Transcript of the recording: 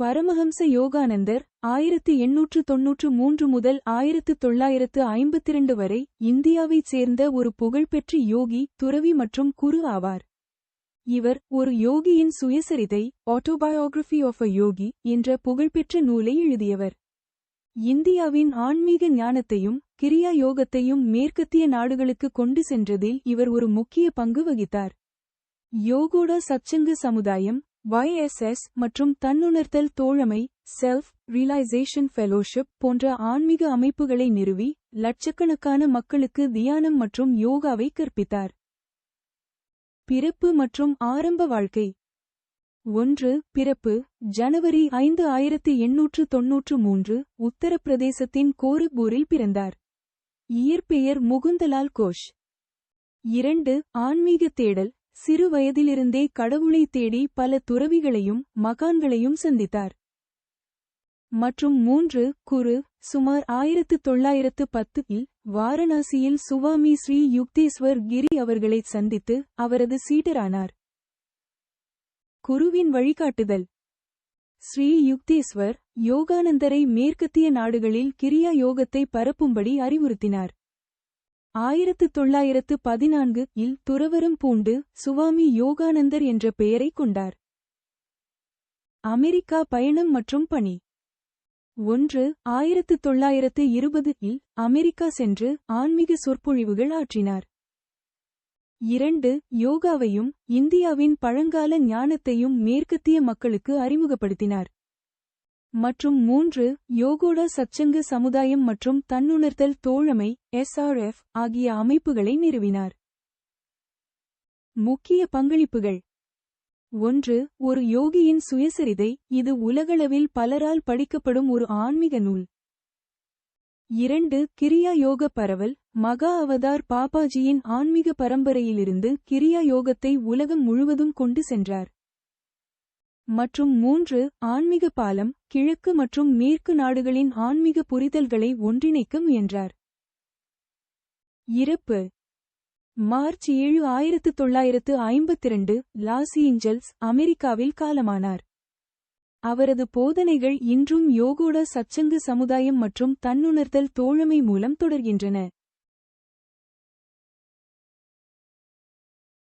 பரமஹம்ச யோகானந்தர் ஆயிரத்து எண்ணூற்று தொன்னூற்று மூன்று முதல் ஆயிரத்து தொள்ளாயிரத்து ஐம்பத்திரண்டு வரை இந்தியாவைச் சேர்ந்த ஒரு புகழ்பெற்ற யோகி துறவி மற்றும் குரு ஆவார். இவர் ஒரு யோகியின் சுயசரிதை ஆட்டோபயோகிராஃபி ஆஃப் அ யோகி என்ற புகழ்பெற்ற நூலை எழுதியவர். இந்தியாவின் ஆன்மீக ஞானத்தையும் கிரியா யோகத்தையும் மேற்கத்திய நாடுகளுக்கு கொண்டு சென்றதில் இவர் ஒரு முக்கிய பங்கு வகித்தார். யோகோடா சச்சங்கு சமுதாயம் YSS மற்றும் தன்னுணர்த்தல் தோழமை செல்ஃப் ரியலைசேஷன் ஃபெலோஷிப் போன்ற ஆன்மீக அமைப்புகளை நிறுவி லட்சக்கணக்கான மக்களுக்கு தியானம் மற்றும் யோகாவை கற்பித்தார். பிறப்பு மற்றும் ஆரம்ப வாழ்க்கை. ஒன்று பிறப்பு. ஜனவரி ஐந்து ஆயிரத்தி எண்ணூற்று தொன்னூற்று மூன்று உத்தரப்பிரதேசத்தின் கோரக்பூரில் பிறந்தார். இயற்பெயர் முகுந்தலால் கோஷ். இரண்டு ஆன்மீக தேடல். சிறு வயதிலிருந்தே கடவுளை தேடி பல துறவிகளையும் மகான்களையும் சந்தித்தார். மற்றும் மூன்று குரு சுமார் ஆயிரத்து தொள்ளாயிரத்து பத்தில் வாரணாசியில் சுவாமி ஸ்ரீ யுக்தேஸ்வர் கிரி அவர்களைச் சந்தித்து அவரது சீடரானார். குருவின் வழிகாட்டுதல். ஸ்ரீ யுக்தேஸ்வர் யோகானந்தரை மேற்கத்திய நாடுகளில் கிரியா யோகத்தை பரப்பும்படி அறிவுறுத்தினார். ஆயிரத்து தொள்ளாயிரத்து பதினான்கு இல் துறவரம் பூண்டு சுவாமி யோகானந்தர் என்ற பெயரைக் கொண்டார். அமெரிக்கா பயணம் மற்றும் பணி. ஒன்று ஆயிரத்து தொள்ளாயிரத்து இருபது இல் அமெரிக்கா சென்று ஆன்மீக சொற்பொழிவுகள் ஆற்றினார். இரண்டு யோகாவையும் இந்தியாவின் பழங்கால ஞானத்தையும் மேற்கத்திய மக்களுக்கு அறிமுகப்படுத்தினார். மற்றும் மூன்று யோகோடா சச்சங்கு சமுதாயம் மற்றும் தன்னுணர்தல் தோழமை எஸ்ஆர்எஃப் ஆகிய அமைப்புகளை நிறுவினார். முக்கிய பங்களிப்புகள். ஒன்று ஒரு யோகியின் சுயசரிதை இது உலகளவில் பலரால் படிக்கப்படும் ஒரு ஆன்மீக நூல். இரண்டு கிரியா யோக பரவல் மகா அவதார் பாபாஜியின் ஆன்மீக பரம்பரையிலிருந்து கிரியா யோகத்தை உலகம் முழுவதும் கொண்டு சென்றார். மற்றும் மூன்று ஆன்மீக பாலம் கிழக்கு மற்றும் மேற்கு நாடுகளின் ஆன்மீக புரிதல்களை ஒன்றிணைக்க முயன்றார். இறப்பு. மார்ச் ஏழு ஆயிரத்து தொள்ளாயிரத்து ஐம்பத்திரண்டு லாஸ் ஏஞ்சல்ஸ் அமெரிக்காவில் காலமானார். அவரது போதனைகள் இன்றும் யோகோட சச்சங்கு சமுதாயம் மற்றும் தன்னுணர்தல் தோழமை மூலம் தொடர்கின்றன.